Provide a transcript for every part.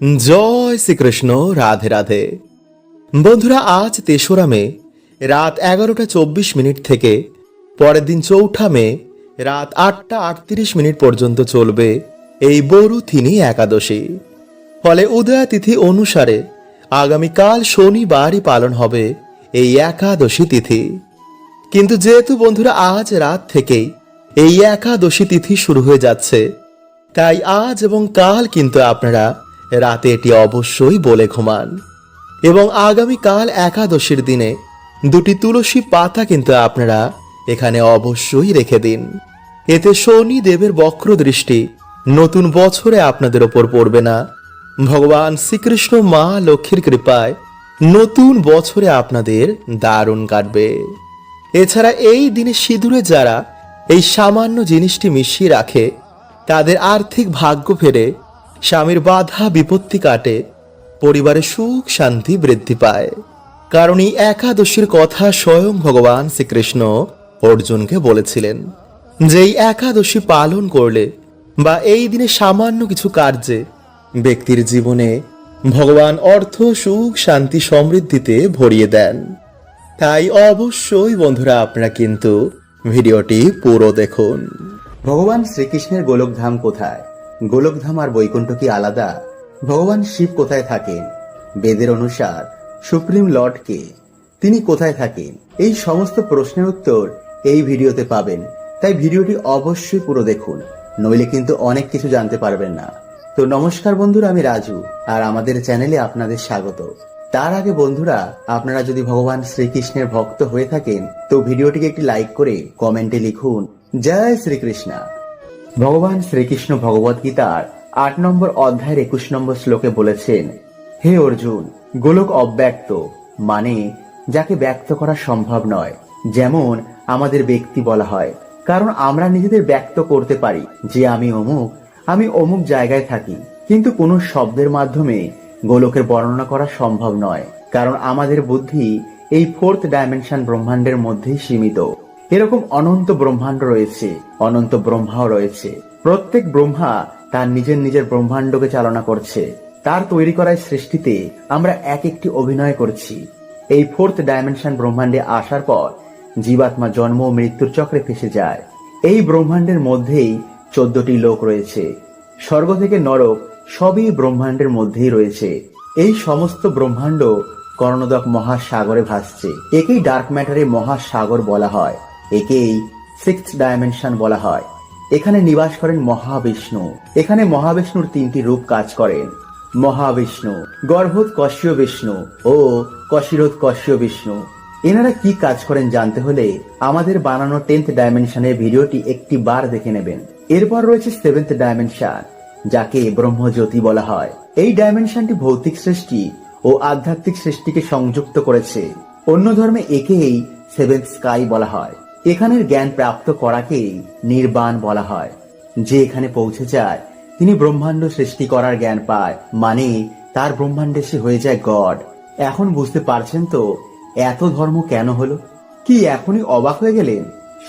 জয় শ্রীকৃষ্ণ, রাধে রাধে। বন্ধুরা, আজ তেসরা মে, রাত এগারোটা চব্বিশ মিনিট থেকে পরের দিন চৌঠা মে, রাত আটটা আটত্রিশ মিনিট পর্যন্ত চলবে এই বরু থিনি একাদশী। ফলে উদয়া তিথি অনুসারে আগামীকাল শনিবারই পালন হবে এই একাদশী তিথি। কিন্তু যেহেতু বন্ধুরা, আজ রাত থেকেই এই একাদশী তিথি শুরু হয়ে যাচ্ছে, তাই আজ এবং কাল কিন্তু আপনারা রাতে এটি অবশ্যই বলে ঘুমান। এবং আগামীকাল একাদশীর দিনে দুটি তুলসী পাতা কিন্তু আপনারা এখানে অবশ্যই রেখে দিন। এতে শনি দেবের বক্র দৃষ্টি নতুন বছরে আপনাদের ওপর পড়বে না। ভগবান শ্রীকৃষ্ণ মা লক্ষ্মীর কৃপায় নতুন বছরে আপনাদের দারুণ কাটবে। এছাড়া এই দিনে সিঁদুরে যারা এই সামান্য জিনিসটি মিশিয়ে রাখে, তাদের আর্থিক ভাগ্য ফেরে স্বামীর বাধা বিপত্তি কাটে পরিবারে সুখ শান্তি বৃদ্ধি পায়। কারণ এই একাদশীর কথা স্বয়ং ভগবান শ্রীকৃষ্ণ অর্জুনকে বলেছিলেন যে এই একাদশী পালন করলে বা এই দিনে সামান্য কিছু কার্যে ব্যক্তির জীবনে ভগবান অর্থ, সুখ, শান্তি সমৃদ্ধিতে ভরিয়ে দেন। তাই অবশ্যই বন্ধুরা আপনারা কিন্তু ভিডিওটি পুরো দেখুন। ভগবান শ্রীকৃষ্ণের গোলকধাম কোথায়? গোলকধাম আর বৈকুণ্ঠ কি আলাদা? ভগবান শিব কোথায় থাকেন? বেদের অনুসার, সুপ্রিম লর্ড কে? তিনি কোথায় থাকেন? এই সমস্ত প্রশ্নের উত্তর এই ভিডিওতে পাবেন। তাই ভিডিওটি অবশ্যই পুরো দেখুন। নইলে কিন্তু অনেক কিছু জানতে পারবেন না। তো নমস্কার বন্ধুরা, আমি রাজু, আর আমাদের চ্যানেলে আপনাদের স্বাগত। তার আগে বন্ধুরা, আপনারা যদি ভগবান শ্রীকৃষ্ণের ভক্ত হয়ে থাকেন, তো ভিডিওটিকে একটি লাইক করে কমেন্টে লিখুন, জয় শ্রীকৃষ্ণ। ভগবান শ্রীকৃষ্ণ ভগবত গীতার আট নম্বর অধ্যায়ের একুশ নম্বর শ্লোকে বলেছেন, হে অর্জুন, গোলক অব্যক্ত মানে যাকে ব্যক্ত করা সম্ভব নয়, যেমন আমাদের ব্যক্তি বলা হয়। কারণ আমরা নিজেদের ব্যক্ত করতে পারি, যে আমি অমুক আমি অমুক জায়গায় থাকি। কিন্তু কোনো শব্দের মাধ্যমে গোলকের বর্ণনা করা সম্ভব নয়, কারণ আমাদের বুদ্ধি এই ফোর্থ ডাইমেনশন ব্রহ্মাণ্ডের মধ্যেই সীমিত। এরকম অনন্ত ব্রহ্মাণ্ড রয়েছে, অনন্ত ব্রহ্মাও রয়েছে। প্রত্যেক ব্রহ্মা তার নিজের নিজের ব্রহ্মাণ্ডকে চালনা করছে। তার তৈরি করা এই সৃষ্টিতে আমরা এক একটি অভিনয় করছি। এই ফোর্থ ডাইমেনশন ব্রহ্মাণ্ডে আসার পর জীবাত্মা জন্ম ও মৃত্যুর চক্রে ফেসে যায়। এই ব্রহ্মাণ্ডের মধ্যেই চোদ্দটি লোক রয়েছে। স্বর্গ থেকে নরক সবই ব্রহ্মাণ্ডের মধ্যেই রয়েছে। এই সমস্ত ব্রহ্মাণ্ড কর্ণদক মহাসাগরে ভাসছে। একেই ডার্ক ম্যাটারে মহাসাগর বলা হয়। একেই সিক্স ডাইমেনশন বলা হয়। এখানে নিবাস করেন মহাবিষ্ণু। এখানে মহাবিষ্ণুর তিনটি রূপ কাজ করেন মহাবিষ্ণু, গর্ভোৎ কশ্যপ বিষ্ণু ও কশিরোধ কশ্যপ বিষ্ণু। এনারা কি কাজ করেন জানতে হলে আমাদের বানানো টেন্থ ডাইমেনশনের ভিডিওটি একটি বার দেখে নেবেন। এরপর রয়েছে সেভেন্থ ডাইমেনশন যাকে ব্রহ্মজ্যোতি বলা হয়। এই ডাইমেনশনটি ভৌতিক সৃষ্টি ও আধ্যাত্মিক সৃষ্টিকে সংযুক্ত করেছে। অন্য ধর্মে একেই সেভেন্থ স্কাই বলা হয়। এখানের জ্ঞান প্রাপ্ত করাকেই নির্বাণ বলা হয়। যে এখানে পৌঁছে যায়, তিনি ব্রহ্মাণ্ড সৃষ্টি করার জ্ঞান পায় মানে তার ব্রহ্মাণ্ডে সে হয়ে যায় গড। এখন বুঝতে পারছেন তো এত ধর্ম কেন হলো? কি এখনই অবাক হয়ে গেলেন?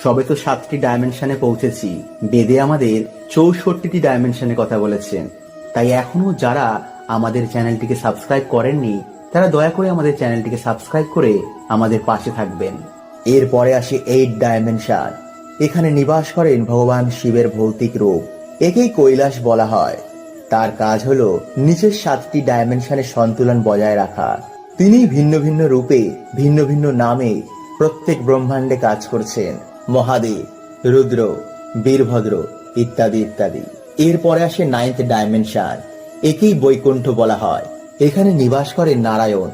সবে তো সাতটি ডাইমেনশনে পৌঁছেছি। বেদে আমাদের চৌষট্টিটি ডাইমেনশনে কথা বলেছেন। তাই এখনও যারা আমাদের চ্যানেলটিকে সাবস্ক্রাইব করেননি, তারা দয়া করে আমাদের চ্যানেলটিকে সাবস্ক্রাইব করে আমাদের পাশে থাকবেন। এরপরে আসে এইট ডাইমেনশন এখানে নিবাস করেন ভগবান শিবের ভৌতিক রূপ। একেই কৈলাস বলা হয়। তার কাজ হল নিচের সাতটি ডাইমেনশনের সন্তুলন বজায় রাখা। তিনি ভিন্ন ভিন্ন রূপে, ভিন্ন ভিন্ন নামে প্রত্যেক ব্রহ্মাণ্ডে কাজ করছেন। মহাদেব, রুদ্র, বীরভদ্র ইত্যাদি ইত্যাদি। এরপরে আসে নাইন্থ ডাইমেনশন একেই বৈকুণ্ঠ বলা হয়। এখানে নিবাস করেন নারায়ণ,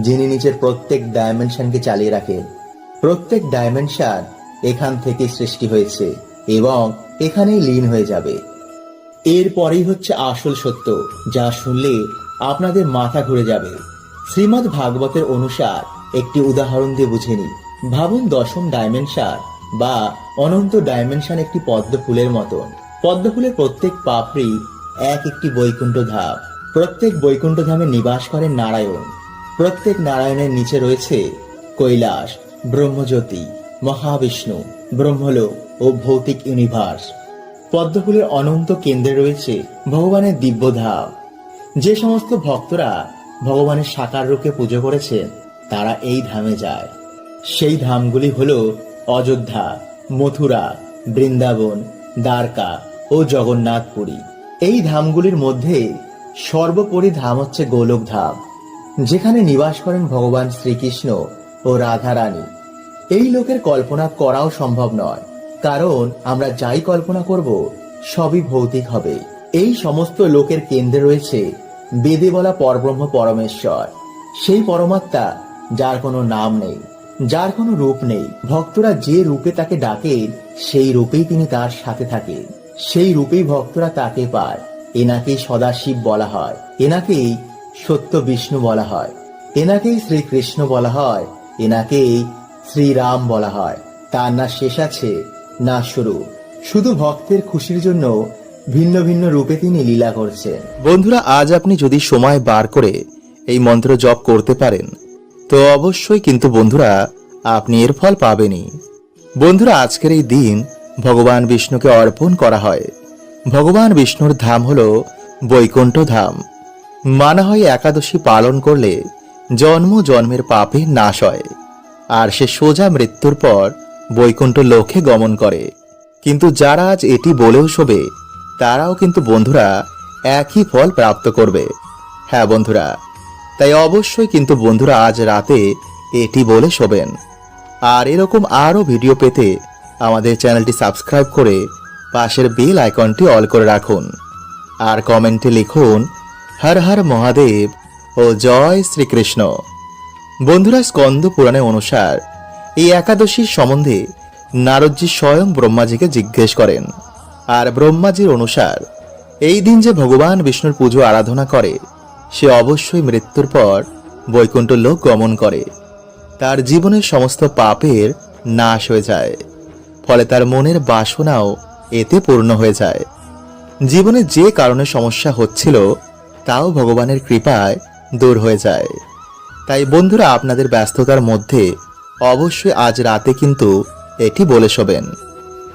যিনি নিজের প্রত্যেক ডাইমেনশনকে চালিয়ে রাখেন। প্রত্যেক ডাইমেনশন এখান থেকে সৃষ্টি হয়েছে এবং এখানেই লীন হয়ে যাবে। এরপরেই হচ্ছে আসল সত্য, যা শুনলে আপনাদের মাথা ঘুরে যাবে। শ্রীমদ্ ভাগবতের অনুসার একটি উদাহরণ দিয়ে বুঝে নিই ভাবুন দশম ডাইমেনশন বা অনন্ত ডাইমেনশন একটি পদ্ম ফুলের মতন। পদ্ম ফুলের প্রত্যেক পাপড়ি এক একটি বৈকুণ্ঠ ধাপ প্রত্যেক বৈকুণ্ঠ ধামে নিবাস করেন নারায়ণ। প্রত্যেক নারায়ণের নিচে রয়েছে কৈলাস। ব্রহ্মজ্যোতি, মহাবিষ্ণু ব্রহ্মলোক ও ভৌতিক ইউনিভার্স। পদ্মফুলের অনন্ত কেন্দ্রে রয়েছে ভগবানের দিব্য ধাম যে সমস্ত ভক্তরা ভগবানের সাকার রূপে পুজো করেছেন, তারা এই ধামে যায়। সেই ধামগুলি হল অযোধ্যা, মথুরা, বৃন্দাবন, দ্বারকা ও জগন্নাথপুরী। এই ধামগুলির মধ্যে সর্বোপরি ধাম হচ্ছে গোলক ধাম যেখানে নিবাস করেন ভগবান শ্রীকৃষ্ণ ও রাধারানী। এই লোকের কল্পনা করাও সম্ভব নয়, কারণ আমরা যাই কল্পনা করব, সবই ভৌতিক হবে। এই সমস্ত লোকের কেন্দ্রে রয়েছে বেদে বলা পরব্রহ্ম পরমেশ্বর। সেই পরমাত্মা যার কোনো নাম নেই, যার কোনো রূপ নেই। ভক্তরা যে রূপে তাকে ডাকেন সেই রূপেই তিনি তার সাথে থাকেন। সেই রূপেই ভক্তরা তাকে পায়। এনাকেই সদাশিব বলা হয়। এনাকেই সত্য বিষ্ণু বলা হয়। এনাকেই শ্রীকৃষ্ণ বলা হয়। এনাকেই শ্রীরাম বলা হয়। তার না শেষ আছে, না শুরু। শুধু ভক্তের খুশির জন্য ভিন্ন ভিন্ন রূপে তিনি লীলা করছেন। বন্ধুরা, আজ আপনি যদি সময় বার করে এই মন্ত্র জপ করতে পারেন, তো অবশ্যই কিন্তু বন্ধুরা, আপনি এর ফল পাবেনই। বন্ধুরা, আজকের এই দিন ভগবান বিষ্ণুকে অর্পণ করা হয়। ভগবান বিষ্ণুর ধাম হল বৈকুণ্ঠ ধাম। মানা হয় একাদশী পালন করলে জন্ম জন্মের পাপে নাশ হয়, আর সে সোজা মৃত্যুর পর বৈকুণ্ঠ লোকে গমন করে। কিন্তু যারা আজ এটি বলেও শোবে, তারাও কিন্তু বন্ধুরা একই ফল প্রাপ্ত করবে। হ্যাঁ বন্ধুরা, তাই অবশ্যই কিন্তু বন্ধুরা আজ রাতে এটি বলে শোবেন। আর এরকম আরও ভিডিও পেতে আমাদের চ্যানেলটি সাবস্ক্রাইব করে পাশের বেল আইকনটি অল করে রাখুন। আর কমেন্টে লিখুন, হর হর মহাদেব ও জয় শ্রীকৃষ্ণ। বন্ধুরা, স্কন্দ পুরাণে অনুসার এই একাদশীর সম্বন্ধে নারদজি স্বয়ং ব্রহ্মাজিকে জিজ্ঞেস করেন। আর ব্রহ্মাজির অনুসার, এই দিন যে ভগবান বিষ্ণুর পুজো আরাধনা করে, সে অবশ্যই মৃত্যুর পর বৈকুণ্ঠ লোক গমন করে। তার জীবনের সমস্ত পাপের নাশ হয়ে যায়, ফলে তার মনের বাসনাও এতে পূর্ণ হয়ে যায়। জীবনে যে কারণে সমস্যা হচ্ছিল, তাও ভগবানের কৃপায় দূর হয়ে যায়। তাই বন্ধুরা, আপনাদের ব্যস্ততার মধ্যে অবশ্যই আজ রাতে কিন্তু এটি বলে শোবেন।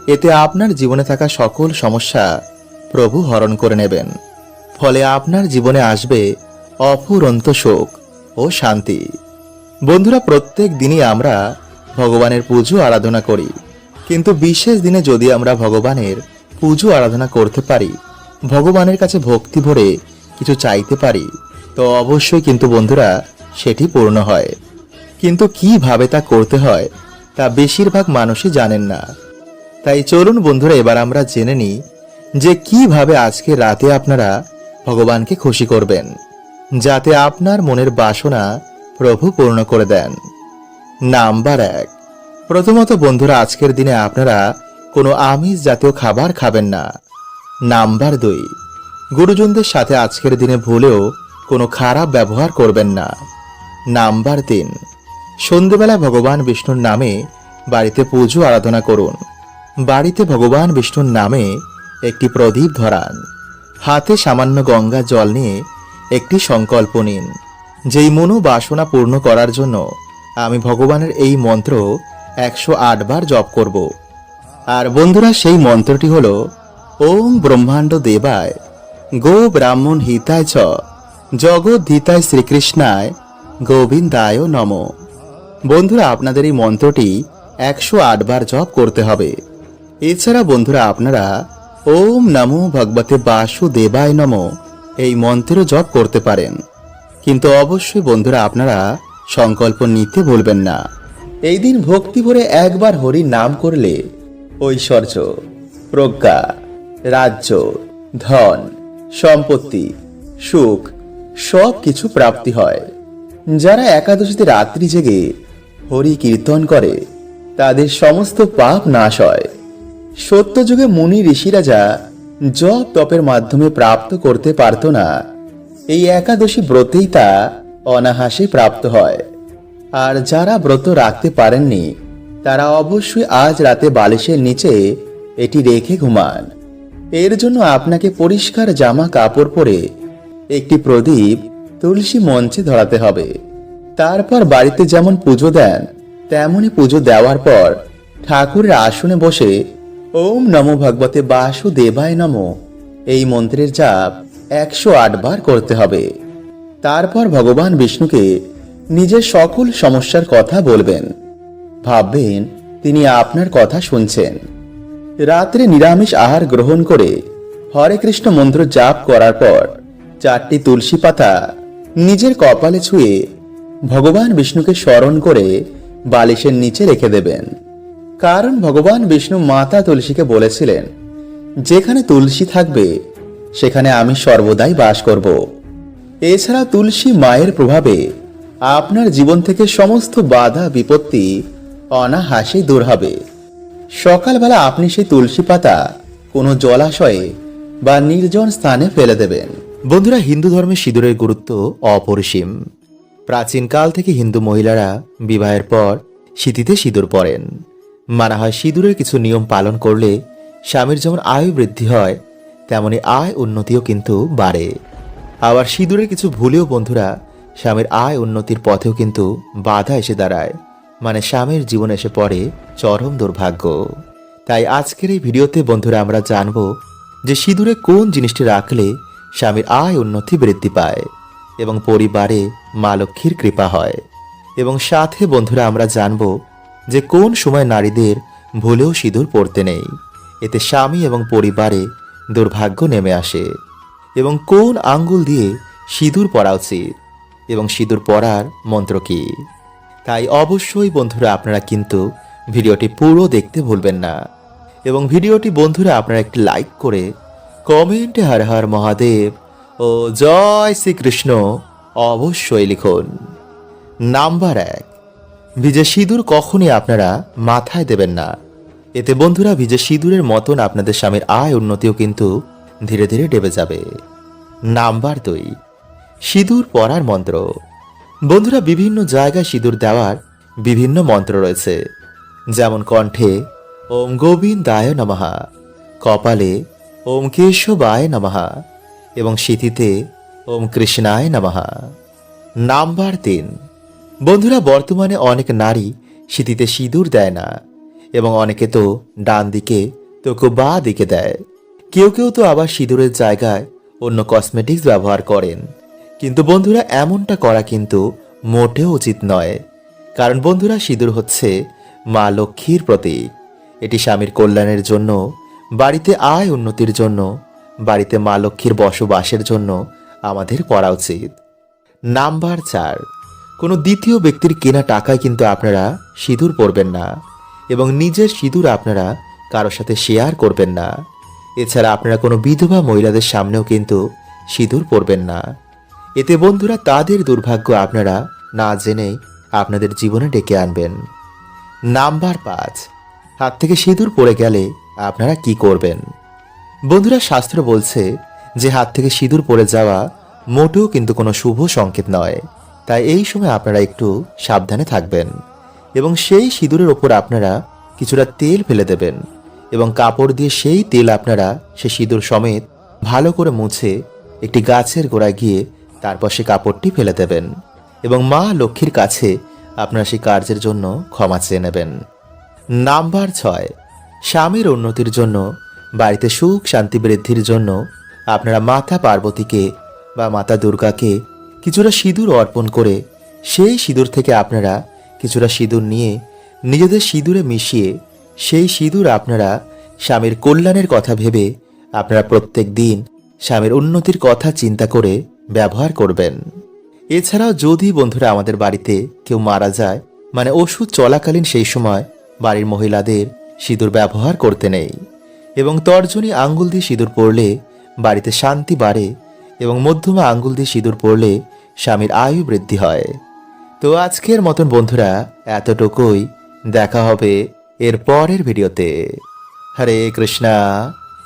এতে আপনার জীবনে থাকা সকল সমস্যা প্রভু হরণ করে নেবেন। ফলে আপনার জীবনে আসবে অফুরন্ত শোক ও শান্তি। বন্ধুরা, প্রত্যেক দিনই আমরা ভগবানের পুজো আরাধনা করি। কিন্তু বিশেষ দিনে যদি আমরা ভগবানের পুজো আরাধনা করতে পারি, ভগবানের কাছে ভক্তি ভরে কিছু চাইতে পারি তো অবশ্যই কিন্তু বন্ধুরা সেটি পূর্ণ হয়। কিন্তু কীভাবে তা করতে হয়, তা বেশিরভাগ মানুষই জানেন না। তাই চলুন বন্ধুরা, এবার আমরা জেনে নিই যে কীভাবে আজকে রাতে আপনারা ভগবানকে খুশি করবেন, যাতে আপনার মনের বাসনা প্রভু পূর্ণ করে দেন। নাম্বার এক, প্রথমত বন্ধুরা, আজকের দিনে আপনারা কোনো আমিষ জাতীয় খাবার খাবেন না। নাম্বার দুই, গুরুজনদের সাথে আজকের দিনে ভুলেও কোনো খারাপ ব্যবহার করবেন না। নাম্বার তিন। সন্ধেবেলা ভগবান বিষ্ণুর নামে বাড়িতে পুজো আরাধনা করুন। বাড়িতে ভগবান বিষ্ণুর নামে একটি প্রদীপ ধরান। হাতে সামান্য গঙ্গা জল নিয়ে একটি সংকল্প নিন। যেই মনো বাসনা পূর্ণ করার জন্য আমি ভগবানের এই মন্ত্র একশো বার জপ করব। আর বন্ধুরা, সেই মন্ত্রটি হল, ওম ব্রহ্মাণ্ড দেবায় গো ব্রাহ্মণ হিতায় চ জগদ্ধিতায় শ্রীকৃষ্ণায় গোবিন্দায় নম। বন্ধুরা, আপনাদের এই মন্ত্রটি একশো আট বার জপ করতে হবে। এছাড়া বন্ধুরা, আপনারা ওম নমো ভগবতে বাসুদেবায় নম এই মন্ত্র জপ করতে পারেন। কিন্তু অবশ্যই বন্ধুরা, আপনারা সংকল্প নিতে ভুলবেন না। এই দিন ভক্তি ভরে একবার হরি নাম করলে ঐশ্বর্য, প্রজ্ঞা, রাজ্য, ধন, সম্পত্তি, সুখ সব কিছু প্রাপ্তি হয়। যারা একাদশীতে রাত্রি জেগে হরি কীর্তন করে, তাদের সমস্ত পাপ নাশ হয়। সত্যযুগে মুনি ঋষিরা যা জপ তপের মাধ্যমে প্রাপ্ত করতে পারত না। এই একাদশী ব্রতেই তা অনাহাসে প্রাপ্ত হয়। আর যারা ব্রত রাখতে পারেননি, তারা অবশ্যই আজ রাতে বালিশের নিচে এটি রেখে ঘুমান। এর জন্য আপনাকে পরিষ্কার জামা কাপড় পরে একটি প্রদীপ তুলসী মঞ্চে ধরাতে হবে। তারপর বাড়িতে যেমন পুজো দেন তেমনই পুজো দেওয়ার পর ঠাকুরের আসনে বসে ওম নমো ভগবতে বাসুদেবায় নম, এই মন্ত্রের জাপ একশো আট বার করতে হবে। তারপর ভগবান বিষ্ণুকে নিজের সকল সমস্যার কথা বলবেন। ভাববেন, তিনি আপনার কথা শুনছেন। রাত্রে নিরামিষ আহার গ্রহণ করে হরে কৃষ্ণ মন্ত্র জাপ করার পর চারটি তুলসী পাতা নিজের কপালে ছুঁয়ে ভগবান বিষ্ণুকে স্মরণ করে বালিশের নিচে রেখে দেবেন। কারণ ভগবান বিষ্ণু মাতা তুলসীকে বলেছিলেন, যেখানে তুলসী থাকবে, সেখানে আমি সর্বদাই বাস করব। এছাড়া তুলসী মায়ের প্রভাবে আপনার জীবন থেকে সমস্ত বাধা, বিপত্তি অনাহাসে দূর হবে। সকালবেলা আপনি সেই তুলসী পাতা কোনো জলাশয়ে বা নির্জন স্থানে ফেলে দেবেন। বন্ধুরা, হিন্দু ধর্মে সিঁদুরের গুরুত্ব অপরিসীম। প্রাচীনকাল থেকে হিন্দু মহিলারা বিবাহের পর শীতিতে সিঁদুর পরেন। মানা হয় সিঁদুরের কিছু নিয়ম পালন করলে স্বামীর যেমন আয়ু বৃদ্ধি হয়, তেমনি আয় উন্নতিও কিন্তু বাড়ে। আবার সিঁদুরের কিছু ভুলেও বন্ধুরা, স্বামীর আয় উন্নতির পথেও কিন্তু বাধা এসে দাঁড়ায়। মানে স্বামীর জীবন এসে পড়ে চরম দুর্ভাগ্য। তাই আজকের এই ভিডিওতে বন্ধুরা আমরা জানব যে সিঁদুরে কোন জিনিসটি রাখলে স্বামীর আয় উন্নতি বৃদ্ধি পায় এবং পরিবারে মা লক্ষ্মীর কৃপা হয়। এবং সাথে, বন্ধুরা, আমরা জানব যে কোন সময় নারীদের ভুলেও সিঁদুর পড়তে নেই। এতে স্বামী এবং পরিবারে দুর্ভাগ্য নেমে আসে। এবং কোন আঙ্গুল দিয়ে সিঁদুর পরা উচিত এবং সিঁদুর পরার মন্ত্র কি? তাই অবশ্যই, বন্ধুরা, আপনারা কিন্তু ভিডিওটি পুরো দেখতে ভুলবেন না। এবং ভিডিওটি, বন্ধুরা, আপনারা একটি লাইক করে কমেন্টে হর হর মহাদেব ও জয় শ্রীকৃষ্ণ অবশ্যই লিখুন। নাম্বার এক, ভিজে সিঁদুর কখনই আপনারা মাথায় দেবেন না। এতে বন্ধুরা, ভিজে সিঁদুরের মতন আপনাদের স্বামীর আয় উন্নতিও কিন্তু ধীরে ধীরে ডেবে যাবে। নাম্বার দুই, সিঁদুর পরার মন্ত্র। বন্ধুরা, বিভিন্ন জায়গায় সিঁদুর দেওয়ার বিভিন্ন মন্ত্র রয়েছে। যেমন কণ্ঠে, ওম গোবিন্দায় নমঃ। কপালে ওম কেশবায় নমঃ। এবং শীতিতে ওম কৃষ্ণায় নমঃ। নাম্বার তিন। বন্ধুরা, বর্তমানে অনেক নারী শীতিতে সিঁদুর দেয় না, এবং অনেকে তো ডান দিকে, তো কেউ বা দিকে দেয়। কেউ কেউ তো আবার সিঁদুরের জায়গায় অন্য কসমেটিক্স ব্যবহার করেন। কিন্তু বন্ধুরা, এমনটা করা কিন্তু মোটেও উচিত নয়। কারণ বন্ধুরা, সিঁদুর হচ্ছে মা লক্ষ্মীর প্রতীক। এটি স্বামীর কল্যাণের জন্য বাড়িতে আয় উন্নতির জন্য, বাড়িতে মা লক্ষ্মীর বসবাসের জন্য আমাদের করা উচিত। নাম্বার চার, কোনো দ্বিতীয় ব্যক্তির কেনা টাকায় কিন্তু আপনারা সিঁদুর পরবেন না এবং নিজের সিঁদুর আপনারা কারোর সাথে শেয়ার করবেন না। এছাড়া আপনারা কোনো বিধবা মহিলাদের সামনেও কিন্তু সিঁদুর পরবেন না। এতে বন্ধুরা তাদের দুর্ভাগ্য আপনারা না জেনে আপনাদের জীবনে ডেকে আনবেন। নাম্বার পাঁচ, হাত থেকে সিঁদুর পড়ে গেলে আপনারা কি করবেন? বন্ধুরা, শাস্ত্র বলছে যে হাত থেকে সিঁদুর পড়ে যাওয়া মোটেও কিন্তু কোনো শুভ সংকেত নয়। তাই এই সময় আপনারা একটু সাবধানে থাকবেন এবং সেই সিঁদুরের ওপর আপনারা কিছুটা তেল ফেলে দেবেন এবং কাপড় দিয়ে সেই তেল আপনারা সে সিঁদুর সমেত ভালো করে মুছে একটি গাছের গোড়ায় গিয়ে তারপর সে কাপড়টি ফেলে দেবেন এবং মা লক্ষ্মীর কাছে আপনারা সেই কার্যের জন্য ক্ষমা চেয়ে নেবেন। নাম্বার ছয় স্বামীর উন্নতির জন্য, বাড়িতে সুখ শান্তি বৃদ্ধির জন্য আপনারা মাতা পার্বতীকে বা মাতা দুর্গাকে কিছুটা সিঁদুর অর্পণ করে, সেই সিঁদুর থেকে আপনারা কিছুটা সিঁদুর নিয়ে, নিজেদের সিঁদুরে মিশিয়ে, সেই সিঁদুর আপনারা স্বামীর কল্যাণের কথা ভেবে আপনারা প্রত্যেক দিন স্বামীর উন্নতির কথা চিন্তা করে ব্যবহার করবেন। এছাড়াও যদি বন্ধুরা আমাদের বাড়িতে কেউ মারা যায় মানে ওষুধ চলাকালীন সেই সময় বাড়ির মহিলাদের সিঁদুর ব্যবহার করতে নেই এবং তর্জনী আঙ্গুল দিয়ে সিঁদুর পরলে বাড়িতে শান্তি বাড়ে এবং মধ্যমা আঙ্গুল দিয়ে সিঁদুর পরলে স্বামীর আয়ু বৃদ্ধি হয়। তো আজকের মতন বন্ধুরা, এতটুকুই। দেখা হবে এর পরের ভিডিওতে। হরে কৃষ্ণা,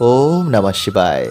ওম নমঃ শিবায়।